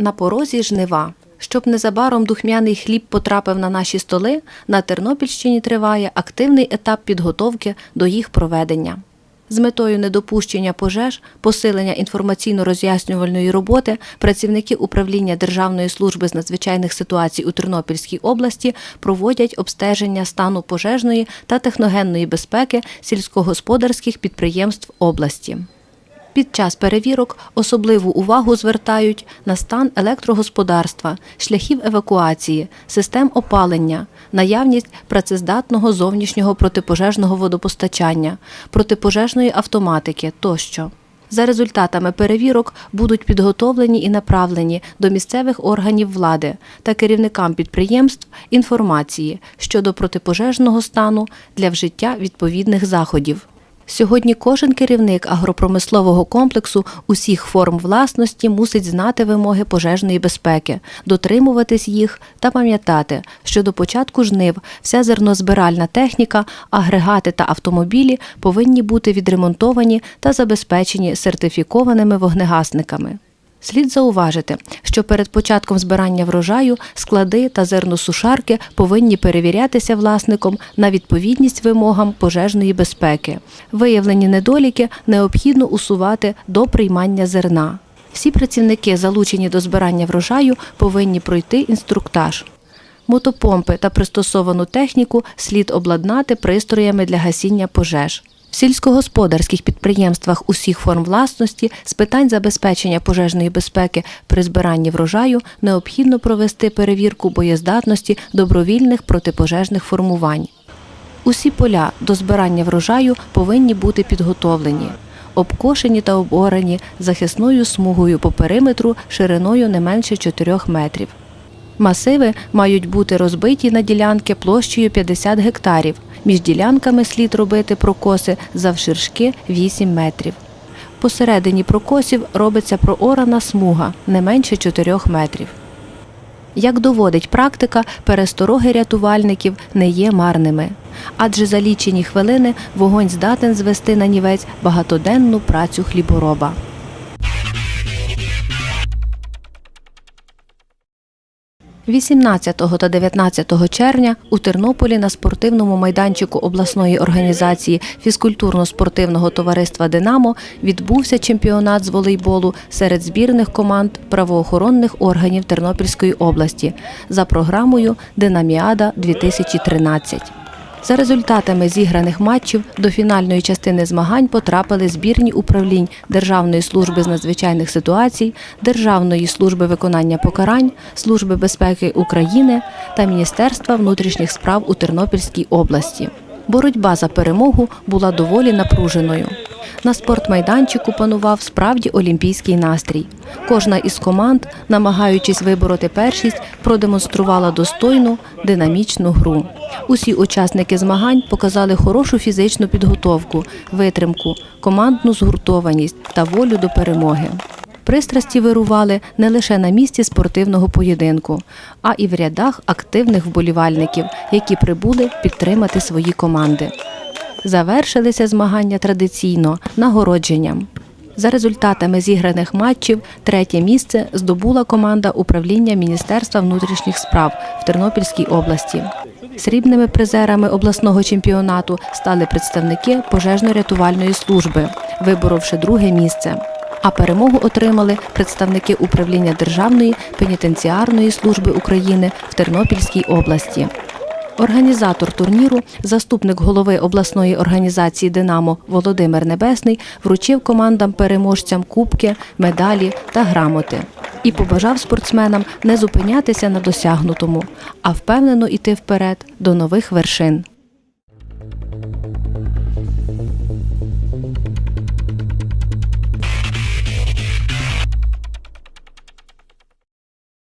На порозі жнива. Щоб незабаром духмяний хліб потрапив на наші столи, на Тернопільщині триває активний етап підготовки до їх проведення. З метою недопущення пожеж, посилення інформаційно-роз'яснювальної роботи працівники управління Державної служби з надзвичайних ситуацій у Тернопільській області проводять обстеження стану пожежної та техногенної безпеки сільськогосподарських підприємств області. Під час перевірок особливу увагу звертають на стан електрогосподарства, шляхів евакуації, систем опалення, наявність працездатного зовнішнього протипожежного водопостачання, протипожежної автоматики тощо. За результатами перевірок будуть підготовлені і направлені до місцевих органів влади та керівникам підприємств інформації щодо протипожежного стану для вжиття відповідних заходів. Сьогодні кожен керівник агропромислового комплексу усіх форм власності мусить знати вимоги пожежної безпеки, дотримуватись їх та пам'ятати, що до початку жнив вся зернозбиральна техніка, агрегати та автомобілі повинні бути відремонтовані та забезпечені сертифікованими вогнегасниками. Слід зауважити, що перед початком збирання врожаю склади та зерносушарки повинні перевірятися власником на відповідність вимогам пожежної безпеки. Виявлені недоліки необхідно усувати до приймання зерна. Всі працівники, залучені до збирання врожаю, повинні пройти інструктаж. Мотопомпи та пристосовану техніку слід обладнати пристроями для гасіння пожеж. В сільськогосподарських підприємствах усіх форм власності з питань забезпечення пожежної безпеки при збиранні врожаю необхідно провести перевірку боєздатності добровільних протипожежних формувань. Усі поля до збирання врожаю повинні бути підготовлені, обкошені та оборані захисною смугою по периметру шириною не менше 4 метрів. Масиви мають бути розбиті на ділянки площею 50 гектарів. Між ділянками слід робити прокоси завширшки 8 метрів. Посередині прокосів робиться проорана смуга не менше 4 метрів. Як доводить практика, перестороги рятувальників не є марними, адже за лічені хвилини вогонь здатен звести на нівець багатоденну працю хлібороба. – 18 та 19 червня у Тернополі на спортивному майданчику обласної організації фізкультурно-спортивного товариства Динамо відбувся чемпіонат з волейболу серед збірних команд правоохоронних органів Тернопільської області за програмою Динаміада 2013. За результатами зіграних матчів до фінальної частини змагань потрапили збірні управлінь Державної служби з надзвичайних ситуацій, Державної служби виконання покарань, Служби безпеки України та Міністерства внутрішніх справ у Тернопільській області. Боротьба за перемогу була доволі напруженою. На спортмайданчику панував справді олімпійський настрій. Кожна із команд, намагаючись вибороти першість, продемонструвала достойну, динамічну гру. Усі учасники змагань показали хорошу фізичну підготовку, витримку, командну згуртованість та волю до перемоги. Пристрасті вирували не лише на місці спортивного поєдинку, а і в рядах активних вболівальників, які прибули підтримати свої команди. Завершилися змагання традиційно нагородженням. За результатами зіграних матчів третє місце здобула команда управління Міністерства внутрішніх справ в Тернопільській області. Срібними призерами обласного чемпіонату стали представники пожежно-рятувальної служби, виборовши друге місце. А перемогу отримали представники управління Державної пенітенціарної служби України в Тернопільській області. Організатор турніру, заступник голови обласної організації Динамо Володимир Небесний вручив командам переможцям кубки, медалі та грамоти і побажав спортсменам не зупинятися на досягнутому, а впевнено йти вперед до нових вершин.